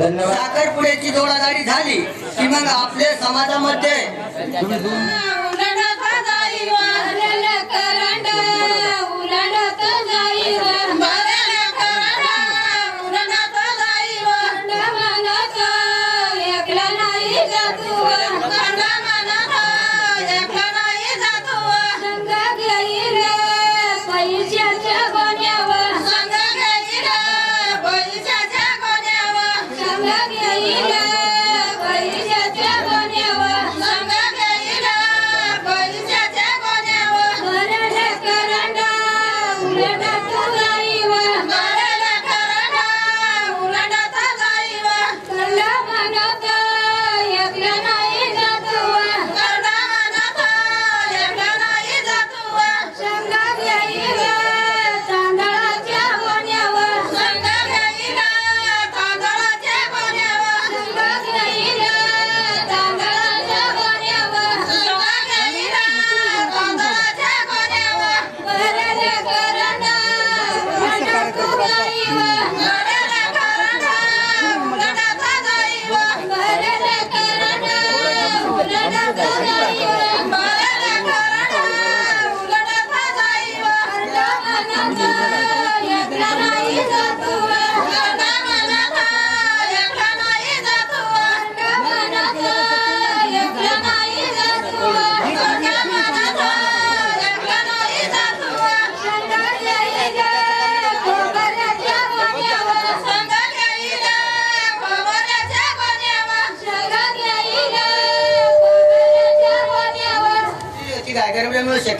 साखरपुड्याची जोडागाडी झाली की मग आपल्या समाजामध्ये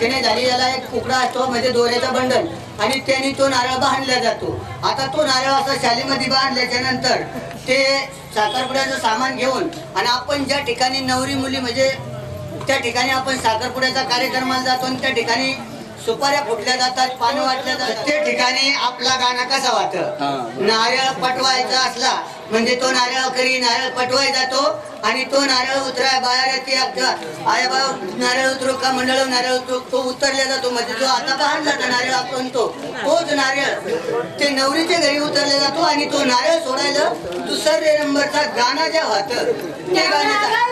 झाली याला एक कुकडा असतो म्हणजे दोऱ्याचा बंडल. आणि त्याने तो नारळ बांधला जातो. आता तो नारळ असा शालीमध्ये बांधल्याच्या नंतर ते साखरपुड्याचं सामान घेऊन आणि आपण ज्या ठिकाणी नवरी मुली म्हणजे त्या ठिकाणी आपण साखरपुड्याचा कार्यक्रमाला जातो आणि त्या ठिकाणी सुपाऱ्या फुटल्या जातात पानं वाटल्या जातात. त्या ठिकाणी आपला गाणं कसा वाटत? नारळ पटवायचा असला म्हणजे तो नारळ करी नारळ पटवाय जातो आणि तो नारळ उतराय बाहेर येते. आया बा नारळ उतरू का मंडळ? नारळ उतरू तो उतरला जातो म्हणजे जो आता बांधला जातो नारळ आपण तो तोच नारळ. ते नवरीच्या घरी उतरला जातो आणि तो नारळ सोडायला दुसऱ्या नंबरचा गाणं जे होतं ते गाण्याचा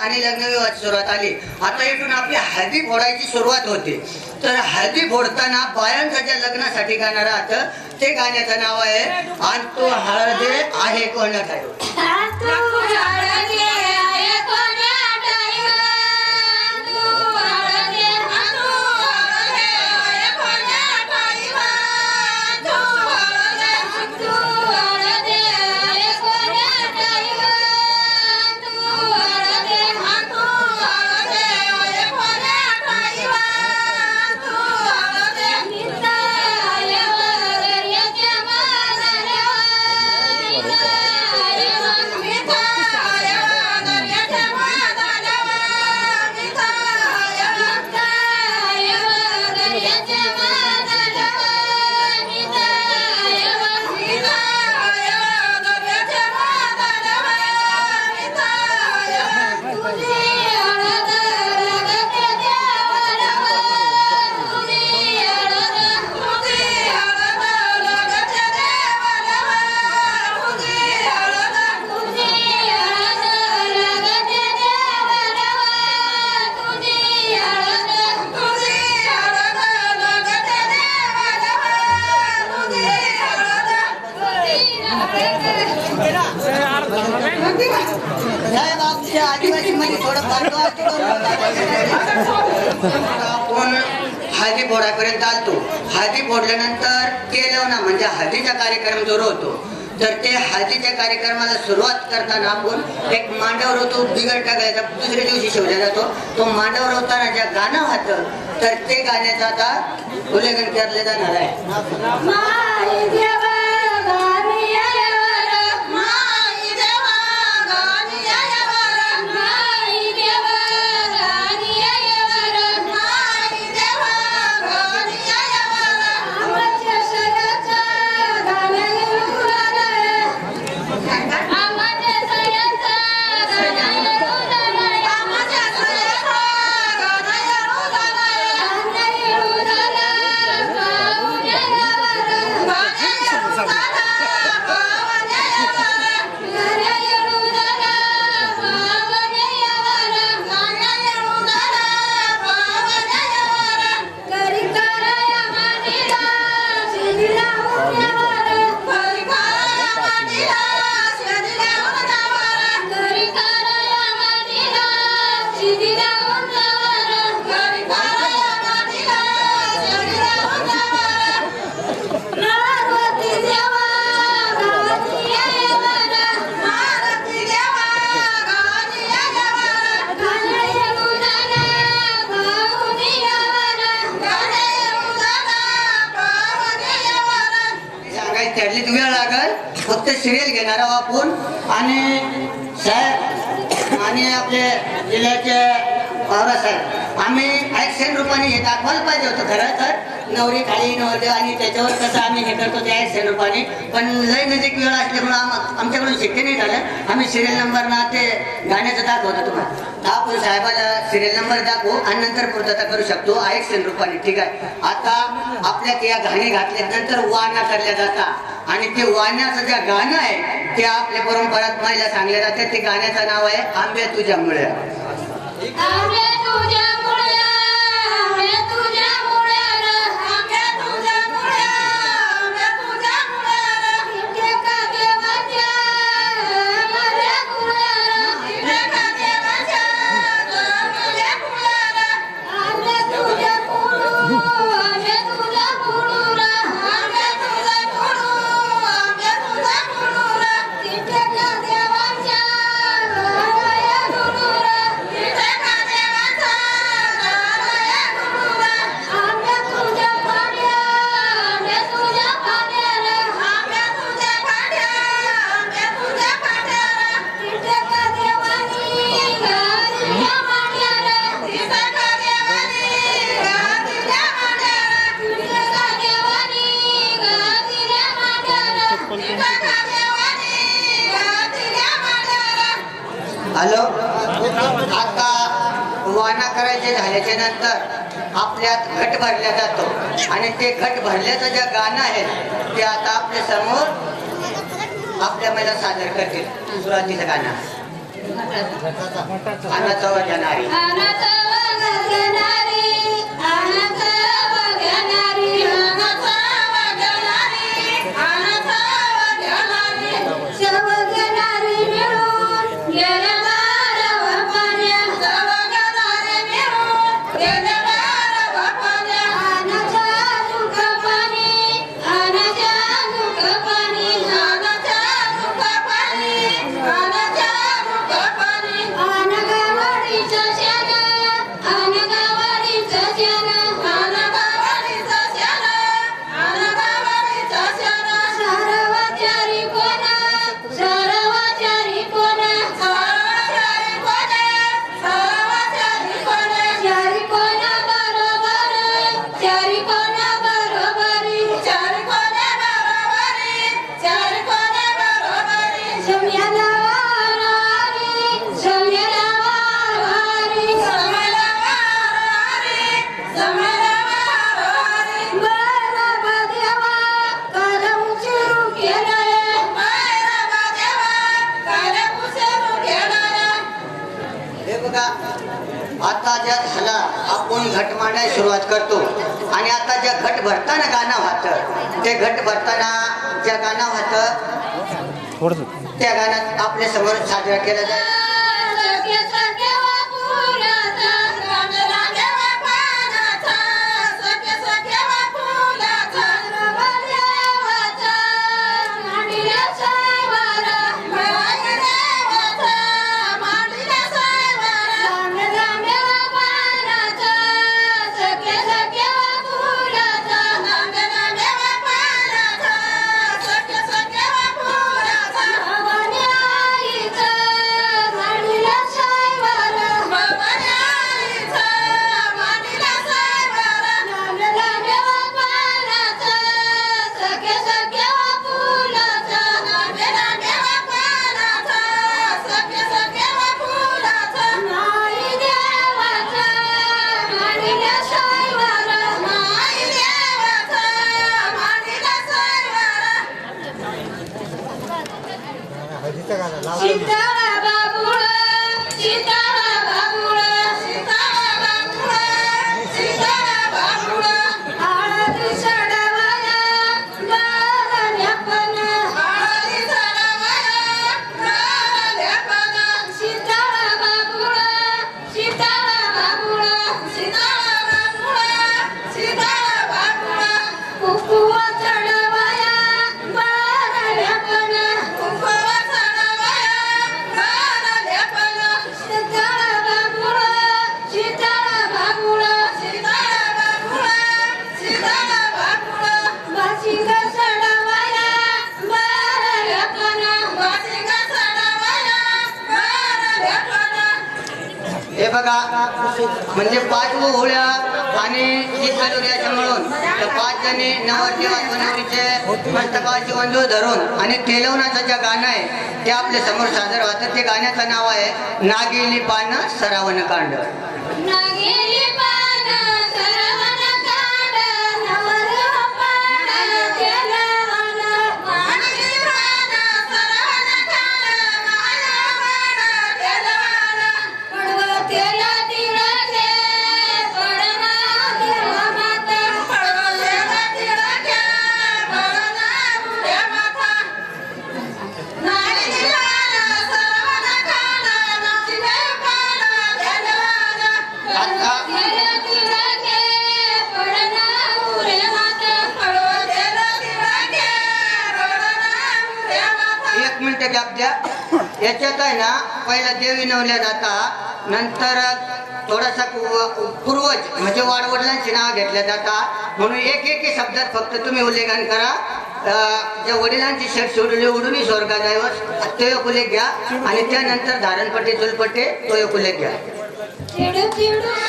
आणि लग्नविवाहाची सुरुवात आली. आता इथून आपली हळदी फोडायची सुरुवात होते. तर हळदी फोडताना बायांच्या लग्नासाठी गाणारा आता ते गाण्याचं नाव आहे आणि तो हळदे आहे कोण तर ते हळदीच्या कार्यक्रमाला सुरुवात करताना आपण एक मांडव होतो बिघड टाकायचा. दुसऱ्या दिवशी शिवला जातो. तो मांडव होताना ज्या गाणं होतं तर ते गाण्याचं आता उल्लेखन केलं जाणार आहे. आणि साहेब आणि आपले जिल्ह्याचे बाबासाहेब आम्ही ऍक्शन रूपाने हे दाखवायला पाहिजे होतं खरं तर. नवरी खाली नवरदेव आणि त्याच्यावर कसं आम्ही हे करतो ते ऍक्शन रूपाने. पण लय नजीक वेळ असल्यामुळे आम- आमच्याकडून शक्य नाही झालं. आम्ही सिरियल नंबर ना ते गाण्याचं दाखवतो तुम्हाला. दाखवू साहेबाला सिरियल नंबर दाखवू आणि नंतर पूर्तता करू शकतो ऍक्शन रूपाने. ठीक आहे? आता आपल्यात या गाणी घातल्यानंतर वाना करल्या जातात आणि ते वाण्याचं जे गाणं आहे ते आपल्या परंपरात महिला सांगल्या जाते ते गाण्याचं नाव आहे आंबे तुझ्यामुळे. करायचे झाल्याच्यानंतर आपल्यात घट भरल्या जातो. आणि ते घट भरल्याचं जे गाणं आहे ते आता आपल्यासमोर आपल्या महिला सादर करतील. सुरुवातीचं गाणं. अनाचं सुरुवात करतो. आणि आता ज्या घट भरताना गाणं होतं ते घट भरताना ज्या गाणं होतं थोडंसं. त्या गाण्यात आपल्यासमोर साजरा केला जाईल. का म्हणजे पाच होळ्या आणि चित्रदुर्गाच्या पाच जणी नवरदेवाचे नवरीचे मस्तकाची वंदू धरून. आणि तेलवणाचं जे गाणं आहे ते आपल्यासमोर सादर होतं ते गाण्याचं नाव आहे नागिली पान सरावण कांड नागेली पान पहिला देवी नवल्या जाता नंतर थोडासा पूर्वज म्हणजे वाडवडिलांची नाव घेतल्या जातात म्हणून एक एक शब्दात फक्त तुम्ही उल्लेखन करा. ज्या वडिलांची शेट सोडली उडून स्वर्गात जायवस तो एक उल्लेख घ्या. आणि त्यानंतर धारणपट्टे चुलपट्टे तो एक उल्लेख घ्या.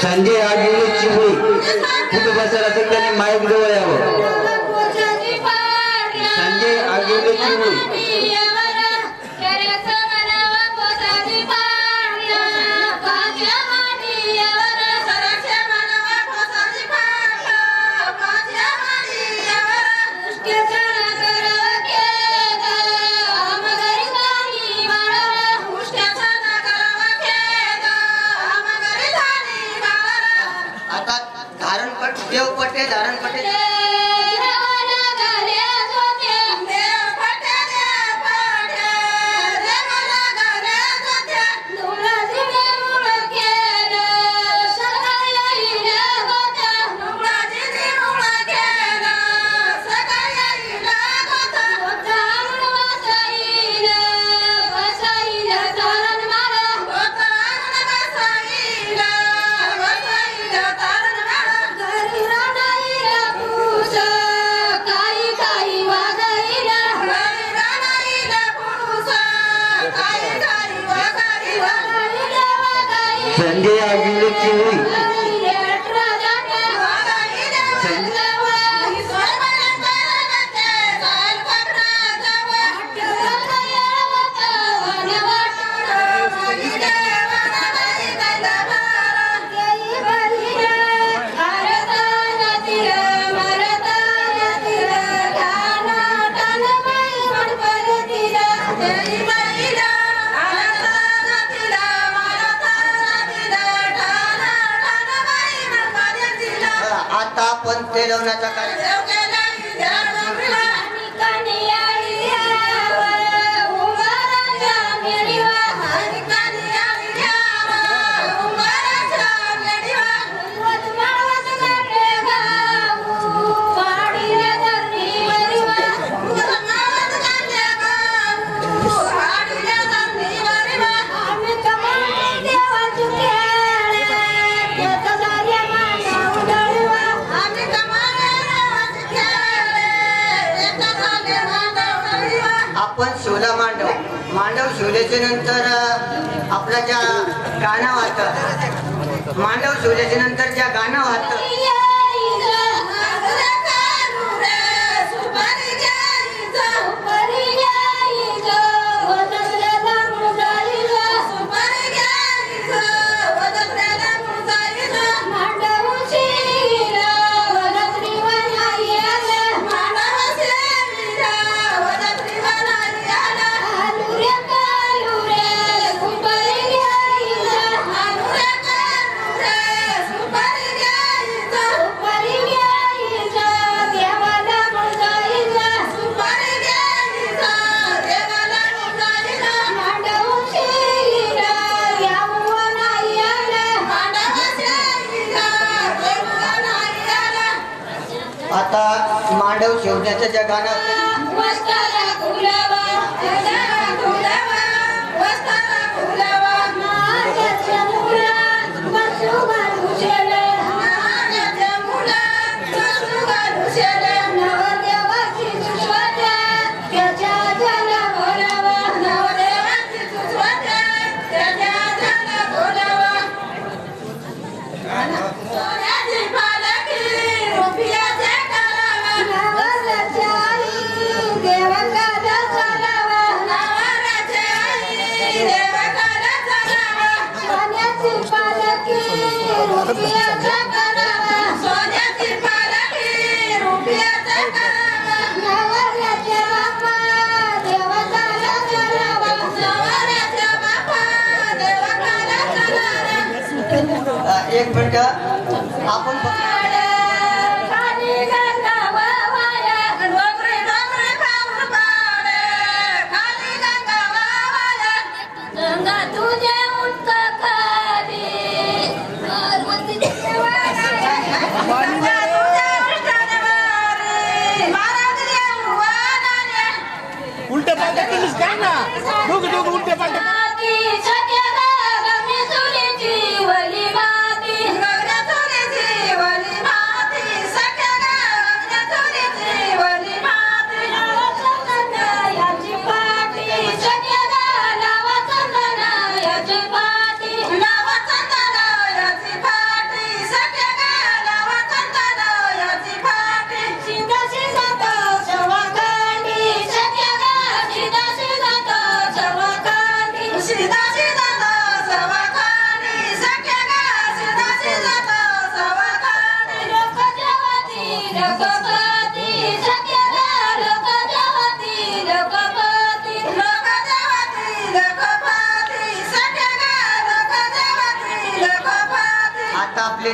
संजय आगिले चिमुळी कुठं बसायला असेल त्याने माईक जवळ यावं. संजय आगिले चिमुळी. संजय आगिले चिमुळी आता आपण तेलवण्याचा कार्यक्रम त्याच्यानंतर आपलं ज्या गाणं वाहतं मानव सूर्याच्या नंतर ज्या गाणं वाहतं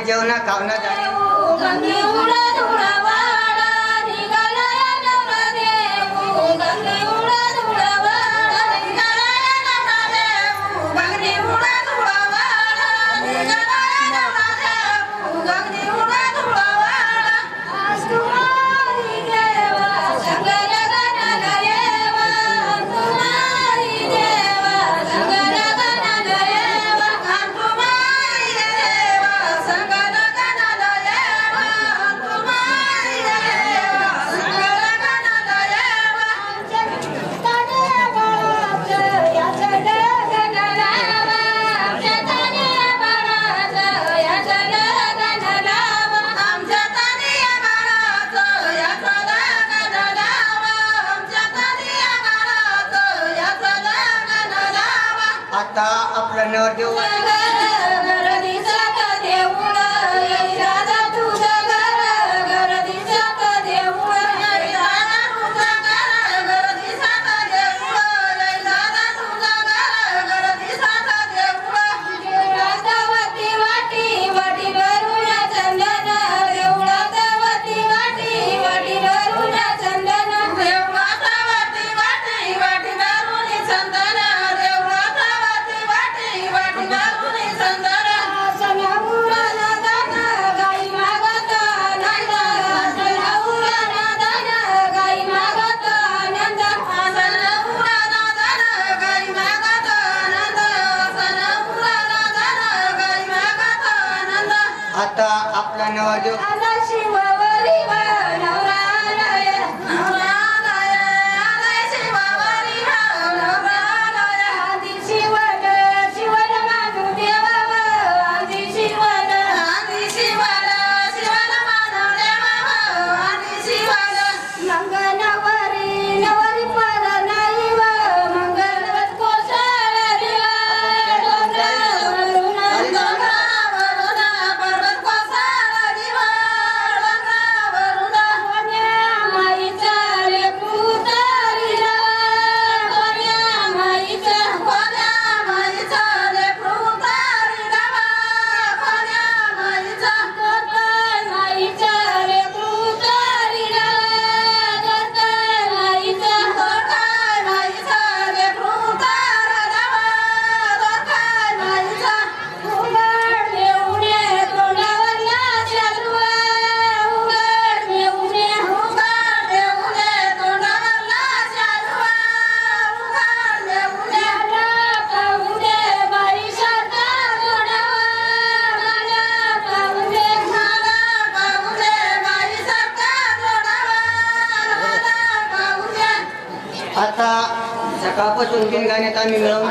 ya una cabana. आता आपला नवरदेव शिवरी नवरा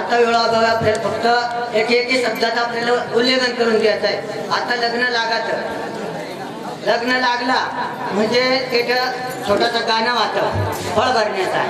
आता वेळाभावे आपल्याला फक्त एक एक शब्दाचा आपल्याला उल्लेखन करून घ्यायचं आहे. आता लग्न लागत लग्न लागला म्हणजे त्याच्या छोटासा गाणं वाटत फळ भरण्याचा